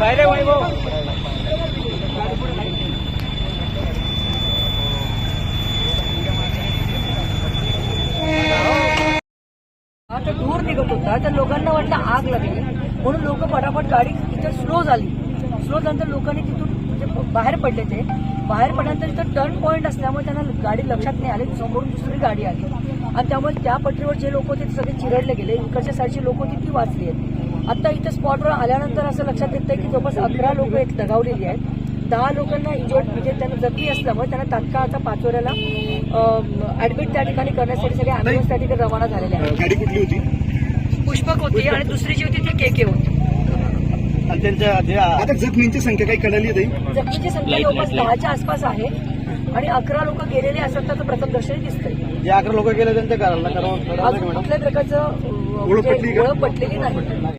काय रे वैभव आता धूर निघत होता तर लोकांना वाटलं आग लागली. म्हणून लोक पटापट गाडी तिथे स्लो झाली. स्लो झाल्यानंतर लोकांनी तिथून म्हणजे बाहेर पडले ते बाहेर पडल्यानंतर तिथं टर्न पॉईंट असल्यामुळे त्यांना गाडी लक्षात नाही आली समोरून दुसरी गाडी आली. आणि त्यामुळे त्या पटरीवर जे लोक होते ते सगळे चिरडले गेले इकडच्या साईडची लोक होती ती वाचली आहेत. आता इथं स्पॉटवर आल्यानंतर असं लक्षात येतं की जवळपास अकरा लोक आहेत दगावलेली आहेत. दहा लोकांना इंजर्ड म्हणजे त्यांना जखमी असल्यामुळे त्यांना तात्काळ आता पाचोऱ्याला ऍडमिट त्या ठिकाणी करण्यासाठी सगळे अँब्युलन्स त्या ठिकाणी रवाना झालेले आहेत. पुष्पक होती आणि दुसरी जी होती ती केके होती. आणि त्यांच्या आता जखमींची संख्या काही कळाली ताई? जखमीची संख्या जवळपास दहाच्या आसपास आहे. आणि अकरा लोक गेलेले असतात तर प्रथम दर्शनी दिसतंय. जे अकरा लोक गेले त्यांच्या घराला अजून कुठल्याही प्रकारचं अं, ओळख पटली म्हणजे का? ओळख पटलेली नाही.